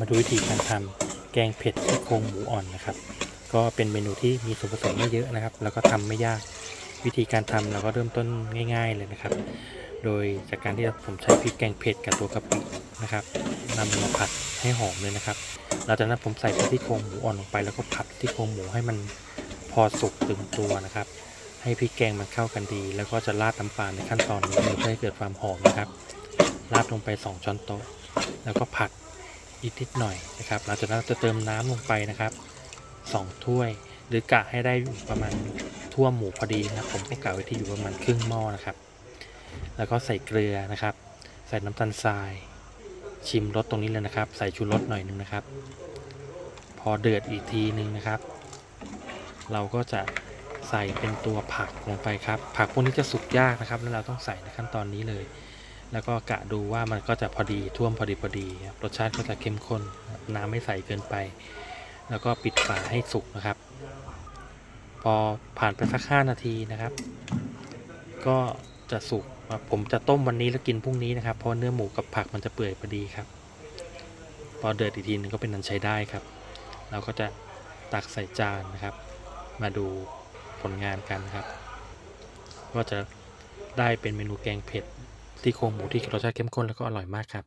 มาดูวิธีการทำแกงเผ็ดซี่โครงหมูอ่อนนะครับ ก็เป็นเมนูที่มีส่วนผสมไม่เยอะนะครับ แล้วก็ทำไม่ยากวิธีการทำเราก็เริ่มต้นง่าย ๆ เลยนะครับ โดยจากการที่ผมใช้พริกแกงเผ็ดกับตัวกะปินะครับนำมาผัดให้หอมเลยนะครับหลังจากนั้นผมใส่ซี่โครงหมูอ่อนลงไป แล้วก็ผัดซี่โครงหมูให้มันพอสุกตึงตัวนะครับ ให้พริกแกงมันเข้ากันดี แล้วก็จะราดน้ำปลาในขั้นตอนนี้เลยเพื่อให้เกิดความหอมนะครับราดลงไป 2 ช้อนโต๊ะ แล้วก็ผัด อีกนิดหน่อยนะครับหลังจากนั้นจะเติมน้ำลงไปนะครับ 2 ถ้วย หรือกะให้ได้ประมาณท่วมหมูพอดีนะครับ ผมก็กะไว้ที่อยู่ประมาณครึ่งหม้อนะครับ แล้วก็ใส่เกลือนะครับ ใส่น้ำตาลทราย ชิมรสตรงนี้เลยนะครับ ใส่ชูรสหน่อยนึงนะครับ พอเดือดอีกทีนึงนะครับ เราก็จะใส่เป็นตัวผักลงไปครับ ผักพวกนี้จะสุกยากนะครับ แล้วเราต้องใส่ในขั้นตอนนี้เลย แล้วก็กะดูว่ามันก็จะพอดีท่วมพอดีพอดีครับรสชาติก็จะเข้มข้นน้ำไม่ใส่เกินไป แล้วก็ปิดฝาให้สุกนะครับ พอผ่านไปสักห้านาทีนะครับ ก็จะสุกผมจะต้มวันนี้แล้วกินพรุ่งนี้นะครับ เพราะเนื้อหมูกับผักมันจะเปื่อยพอดีครับ พอเดือดอีกทีหนึงก็เป็นอันใช้ได้ครับ เราก็จะตักใส่จานนะครับ มาดูผลงานกันครับก็จะได้เป็นเมนูแกงเผ็ด ที่โครงหมูที่รสชาติเข้มข้นแล้วก็อร่อยมากครับ